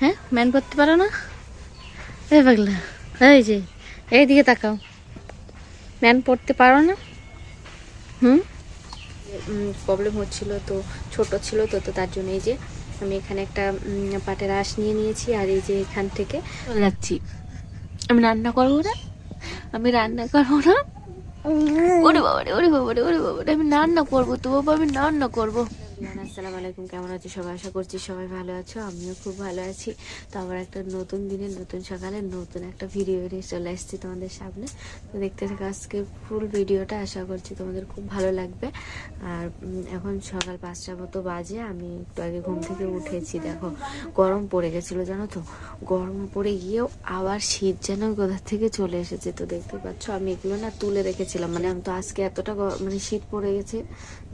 হ্যাঁ ম্যান করতে পারো না? এই পাগলা এই যে এইদিকে তাকাও। ম্যান পড়তে পারো না? হুম? প্রবলেম হচ্ছিল তো ছোট ছিল তো তো তার জন্য এই যে আমি এখানে একটা পাটের আঁশ নিয়ে নিয়েছি আর এই যে এখান থেকে চলে যাচ্ছি। আমি রান্না করব না? আমি রান্না করব না? ওরে বাবারে ওরে বাবারে ওরে বাবারে আমি রান্না করব তো বাবা আমি রান্না করব। আসসালামু আলাইকুম। কেমন আছো সবাই? আশা করছি সবাই ভালো আছো। আমিও খুব ভালো আছি। তো আবার একটা নতুন দিনে, নতুন সকালে, নতুন একটা ভিডিও নিয়ে চলে এসেছি তোমাদের সামনে। তো দেখতে থাকো, আজকে ফুল ভিডিওটা আশা করছি তোমাদের খুব ভালো লাগবে। আর এখন সকাল পাঁচটার মতো বাজে। আমি একটু আগে ঘুম থেকে উঠেছি। দেখো, গরম পড়ে গেছিল, জানো তো? গরম পড়ে গিয়েও আবার শীত যেন কোথা থেকে চলে এসেছে, তো দেখতে পাচ্ছ। আমি এগুলো না তুলে রেখেছিলাম। মানে আমি তো আজকে এতটা মানে শীত পড়ে গেছে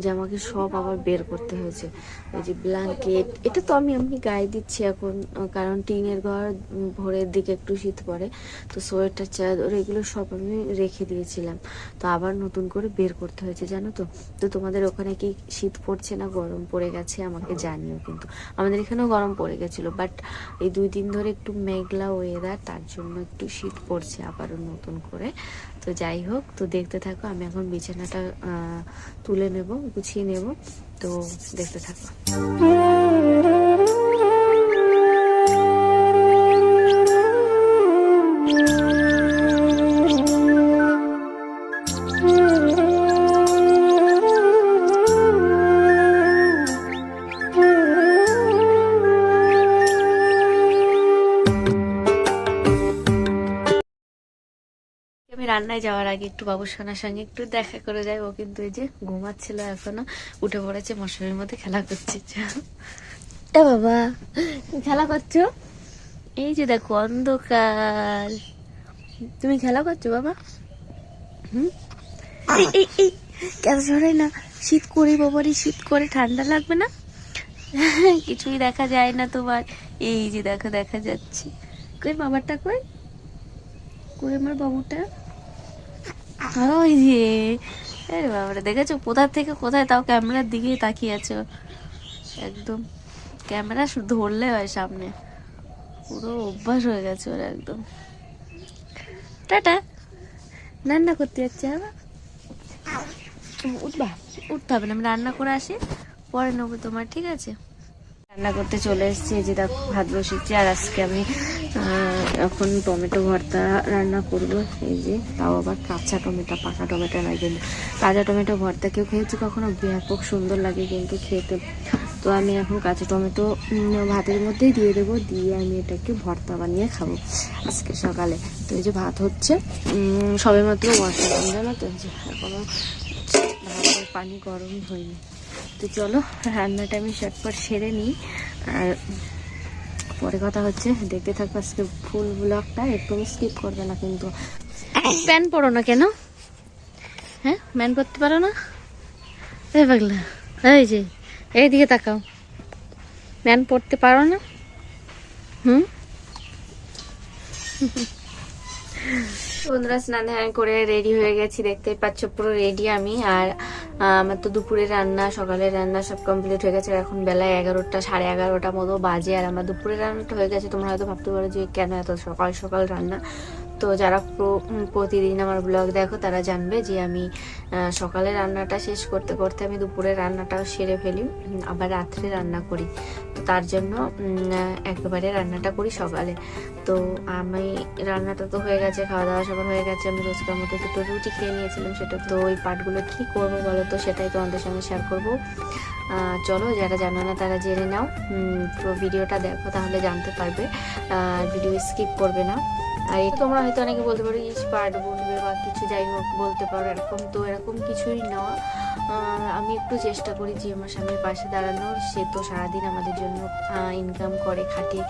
যে আমাকে সব আবার বের করতে হয়েছে। ওই যে ব্ল্যাঙ্কেট এটা তো আমি এমনি গায়ে দিচ্ছি এখন কারণ টিনের ঘর ভোরের দিকে একটু শীত পড়ে, তো সোয়েটার, চাদর এগুলো সব আমি রেখে দিয়েছিলাম। তো আবার নতুন করে বের করতে হয়েছে, জানো তো? তো তোমাদের ওখানে কি শীত পড়ছে না গরম পড়ে গেছে আমাকে জানিও কিন্তু। আমাদের এখানেও গরম পড়ে গেছিল বাট এই দুই দিন ধরে একটু মেঘলা ওয়েদার তার জন্য একটু শীত পড়ছে আবারও নতুন করে। তো যাই হোক, তো দেখতে থাকো, আমি এখন বিছানাটা তুলে নেব, গুছিয়ে নেব। তো দেখতে থাকো রান্নায় যাওয়ার আগে একটু বাবুসোনার সঙ্গে একটু দেখা করে যাই। ও কিন্তু এই যে ঘুমাচ্ছিল এখনও। উঠে পড়েছে, মশারির মধ্যে খেলা করছে। বাবা, খেলা করছ? এই যে দেখো, অন্ধকার। তুমি খেলা করছ বাবা? হুম? এই কেন সরাই না? শীত করে বাবারই শীত করে ঠান্ডা লাগবে না? কিছুই দেখা যায় না তোমার। এই যে দেখো, দেখা যাচ্ছে। কই বাবারটা কই? কই আমার বাবুটা? ওই যে আরে বাবারে দেখেছ? কোথা থেকে কোথায়? তাও ক্যামেরার দিকেই তাকিয়ে আছো। একদম। ক্যামেরা ধরলে হয় সামনে। পুরো অভ্যাস হয়ে গেছে ওর একদম। টাটা। রান্না করতে যাচ্ছে আবার? উঠবা। উঠতে হবে না আমি রান্না করে আসি পরে নেব তোমার ঠিক আছে? রান্না করতে চলে এসেছি যে দেখো ভাত বসেছি আর আজকে আমি এখন টমেটো ভর্তা রান্না করব, এই যে তাও আবার কাঁচা টমেটো, পাকা টমেটো নয় কিন্তু কাঁচা টমেটো ভর্তা কেউ খেয়েছি কখনো? ব্যাপক সুন্দর লাগে কিন্তু খেতে। তো আমি এখন কাঁচা টমেটো ভাতের মধ্যেই দিয়ে দেবো, দিয়ে আমি এটাকে ভর্তা বানিয়ে খাব আজকে সকালে। তো এই যে ভাত হচ্ছে সবে মাত্র বসালাম জানো তো যে এখনও ভাতের পানি গরম হয়নি। তো চলো, রান্নাটা আমি চটপট সেরে নিই, আর পরে কথা হচ্ছে। দেখতে থাকবে আজকে ফুল ব্লগটা একটু স্কিপ করবে না কিন্তু। প্যান পড়ো না কেন? হ্যাঁ ম্যান পরতে পারো না? এই পাগলা, এই যে, এই দিকে তাকাও। ম্যান পড়তে পারো না? হুম? বন্ধুরা, স্নান ধ্যান করে রেডি হয়ে গেছি। দেখতে পাচ্ছ, পুরো রেডি আমি। আর আমার তো দুপুরে রান্না সকালের রান্না সব কমপ্লিট হয়ে গেছে। এখন বেলা এগারোটা, সাড়ে এগারোটা মতো বাজে। আর আমার দুপুরে রান্নাটা হয়ে গেছে। তোমরা হয়তো ভাবতে পারো যে কেন এত সকাল সকাল রান্না। তো যারা প্রতিদিন আমার ব্লগ দেখো, তারা জানবে যে আমি সকালে রান্নাটা শেষ করতে করতে আমি দুপুরে রান্নাটাও সেরে ফেলি আবার রাত্রে রান্না করি। তো তার জন্য একেবারে রান্নাটা করি সকালে। তো আমি, রান্নাটা তো হয়ে গেছে খাওয়া দাওয়া সবার হয়ে গেছে, আমি রোজকার মতো দুটো রুটি খেয়ে নিয়েছিলাম, সেটা তো ওই পার্টগুলো কি করব বলো তো, সেটাই তোমাদের সঙ্গে শেয়ার করব। চলো, যারা জানো না তারা জেনে নাও। পুরো ভিডিওটা দেখো, তাহলে জানতে পারবে। ভিডিও স্কিপ করবে না। আর তোমরা হয়তো অনেকে বলতে পারো, ইস, পার্ট বলবে বা কিছু যাই হোক বলতে পারো, এরকম তো এরকম কিছুই না। আমি একটু চেষ্টা করি যে আমার স্বামীর পাশে দাঁড়ানোর, সে তো সারাদিন আমাদের জন্য ইনকাম করে, খাটে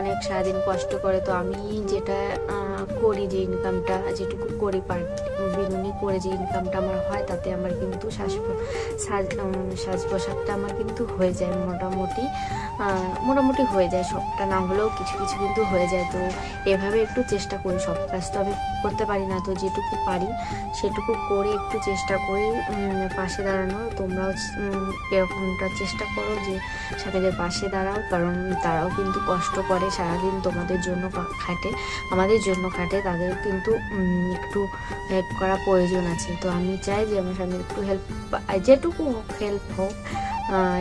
অনেক সারাদিন কষ্ট করে, তো আমি যেটা করি যে ইনকামটা যেটুকু করি পার বিনুনি করে যে ইনকামটা আমার হয়, তাতে আমার কিন্তু শ্বাস সাজ সাজ পোশাকটা আমার কিন্তু হয়ে যায় মোটামুটি। মোটামুটি হয়ে যায় সবটা, না হলেও কিছু কিছু কিন্তু হয়ে যায়। তো এভাবে একটু চেষ্টা করি সব কাজ তো আমি করতে পারি না, তো যেটুকু পারি সেটুকু করে একটু চেষ্টা করি পাশে দাঁড়ানো। তোমরাও এরকমটা চেষ্টা করো যে স্বামীদের পাশে দাঁড়াও, কারণ তারাও কিন্তু কষ্ট করে সারাদিন তোমাদের জন্য খাটে, আমাদের জন্য খাটে, তাদের কিন্তু একটু হেল্প করা প্রয়োজন আছে। তো আমি চাই যে আমার স্বামীর একটু হেল্প যেটুকু হোক হেল্প হোক।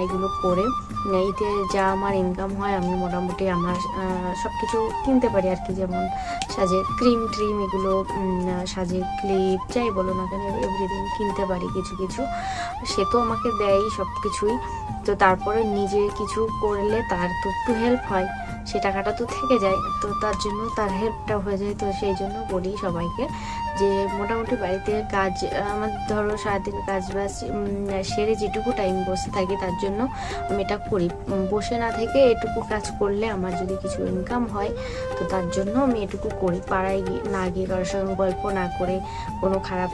এগুলো করে এতে যা আমার ইনকাম হয়, আমি মোটামুটি আমার সব কিছু কিনতে পারি আর কি। যেমন সাজে ক্রিম ট্রিম এগুলো সাজে ক্লিপ যাই বলো না কেন এভরিদিন কিনতে পারি কিছু কিছু। সে তো আমাকে দেয়ই সব কিছুই তো তারপরে নিজে কিছু করলে তার তো একটু হেল্প হয়। সে টাকাটা তো থেকে যায়, তো তার জন্য তার হেল্পটা হয়ে যায়। তো সেই জন্য বলি সবাইকে যে মোটামুটি বাড়িতে কাজ, আমার ধরো সারাদিন কাজ বাজ সেরে যেটুকু টাইম বসে থাকি, তার জন্য আমি এটা করি। বসে না থেকে এটুকু কাজ করলে আমার যদি কিছু ইনকাম হয়, তো তার জন্য আমি এটুকু করি। পাড়ায় না গিয়ে কারোর সঙ্গে গল্প না করে কোনো খারাপ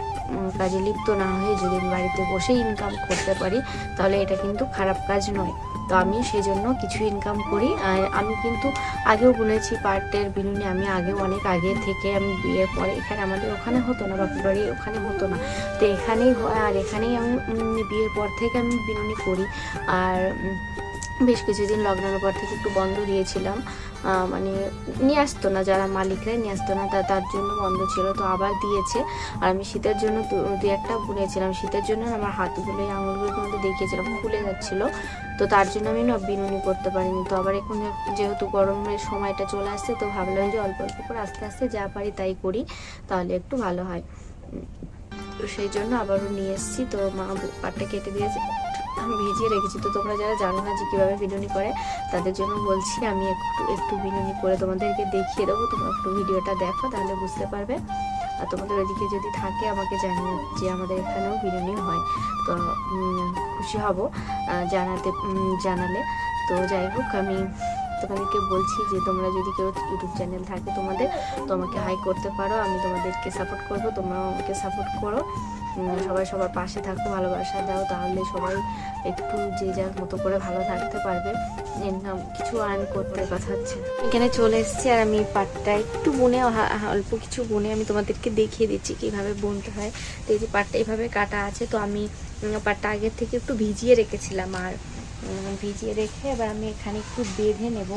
কাজে লিপ্ত না হয়ে যদি আমি বাড়িতে বসে ইনকাম করতে পারি, তাহলে এটা কিন্তু খারাপ কাজ নয়। তো আমি সেই জন্য কিছু ইনকাম করি। আর আমি কিন্তু আগেও বলেছি পার্টের বিনুনি আমি আগেও অনেক আগে থেকে আমি বিয়ের পরে এখানে আমাদের ওখানে হতো না, বাপের বাড়ি ওখানে হতো না। তো এখানেই হয়, আর এখানেই আমি বিয়ের পর থেকে আমি বিনুনি করি। আর বেশ কিছুদিন লকডাউনের পর থেকে একটু বন্ধ দিয়েছিলাম। মানে নিয়ে আসতো না, যারা মালিকরা নিয়ে আসতো না তার জন্য বন্ধ ছিল। তো আবার দিয়েছে। আর আমি শীতের জন্য দু- একটা বুনেছিলাম। শীতের জন্য আমার হাতগুলো আঙুলগুলোর মধ্যে দেখিয়েছিলাম, ফুলে যাচ্ছিল। তো তার জন্য আমি না বিনুনি করতে পারিনি। তো আবার এখন যেহেতু গরমের সময়টা চলে আসছে, তো ভাবলাম যে অল্প অল্প করে আস্তে আস্তে যা পারি তাই করি, তাহলে একটু ভালো হয়। তো সেই জন্য আবারও নিয়ে এসেছি। তো মা পাটটা কেটে দিয়েছে। আমি ভিজিয়ে রেখেছি। তো তোমরা যারা জানো না যে কীভাবে বিনুনি করে, তাদের জন্য বলছি আমি একটু একটু বিনুনি করে তোমাদেরকে দেখিয়ে দেবো। তোমরা একটু ভিডিওটা দেখো, তাহলে বুঝতে পারবে। আর তোমাদের ওইদিকে যদি থাকে, আমাকে জানিও যে আমাদের এখানেও বিনুনি হয়। তো খুশি হব জানাতে জানালে। তো যাই হোক, আমি তোমাদেরকে বলছি যে তোমরা যদি কেউ ইউটিউব চ্যানেল থাকে তোমাদের, তো আমাকে হাই করতে পারো। আমি তোমাদেরকে সাপোর্ট করব, তোমরাও আমাকে সাপোর্ট করো। সবাই সবার পাশে থাকো, ভালোবাসা দাও, তাহলে সবাই একটু যে যার মতো করে ভালো থাকতে পারবে। কিছু আর্ন করতে কথা হচ্ছে এখানে চলে এসেছি আর আমি পাটটা একটু বুনে অল্প কিছু বুনে আমি তোমাদেরকে দেখিয়ে দিচ্ছি কীভাবে বুনতে হয়। তো এই যে পাটটা এইভাবে কাটা আছে, তো আমি পাটটা আগের থেকে একটু ভিজিয়ে রেখেছিলাম আর ভিজিয়ে রেখে এবার আমি এখানে একটু বেঁধে নেব।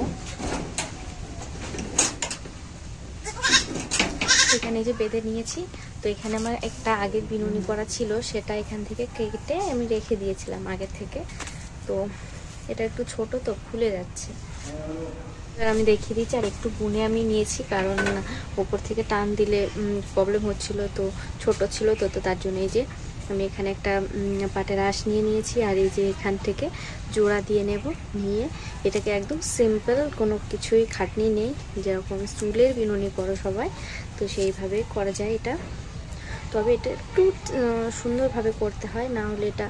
এখানে যে বেঁধে নিয়েছি তো এখানে আমার একটা আগের বিনুনি করা ছিল সেটা এখান থেকে কেটে আমি রেখে দিয়েছিলাম আগের থেকে। তো এটা একটু ছোট তো খুলে যাচ্ছে। এবার আমি দেখিয়ে দিচ্ছি আর একটু বুনে আমি নিয়েছি কারণ ওপর থেকে টান দিলে প্রবলেম হচ্ছিল তো ছোট ছিল তো তো তার জন্য এই যে আমি এখানে একটা পাটের আঁশ নিয়ে নিয়েছি আর এই যে এখান থেকে জোড়া দিয়ে নেব নিয়ে এটাকে একদম সিম্পল কোনো কিছুই খাটনি নেই যেরকম চুলের বিনুনি করো সবাই তো সেইভাবে করা যায় এটা। তবে এটা একটু সুন্দরভাবে করতে হয়, না হলে এটা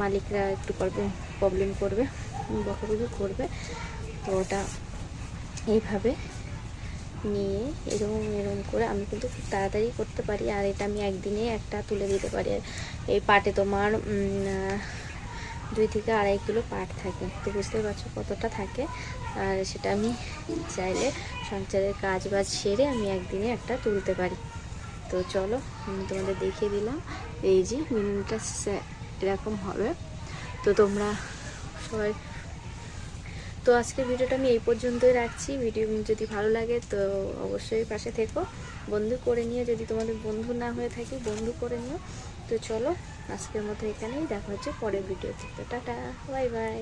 মালিকরা একটু প্রবলেম প্রবলেম করবে, বকাবকি করবে। তো ওটা এইভাবে নিয়ে এরকম এরকম করে আমি কিন্তু খুব তাড়াতাড়ি করতে পারি, আর এটা আমি একদিনে একটা তুলে দিতে পারি। আর এই পাটে তোমার দুই থেকে আড়াই কিলো পাট থাকে। তো বুঝতে পারছ কতটা থাকে? আর সেটা আমি চাইলে সংসারের কাজ বাজ সেরে আমি একদিনে একটা তুলতে পারি। তো চলো, আমি তোমাদের দেখিয়ে দিলাম এই যে মিনুটা এরকম হবে। তো তোমরা সবাই, তো আজকের ভিডিওটা আমি এই পর্যন্তই রাখছি। ভিডিও যদি ভালো লাগে তো অবশ্যই পাশে থেকো। বন্ধু করে নিয়ে যদি তোমাদের বন্ধু না হয়ে থাকে, বন্ধু করে নিও। তো চলো, আজকের মতো এখানেই দেখা হচ্ছে পরের ভিডিওতে। তো টাটা, বাই বাই।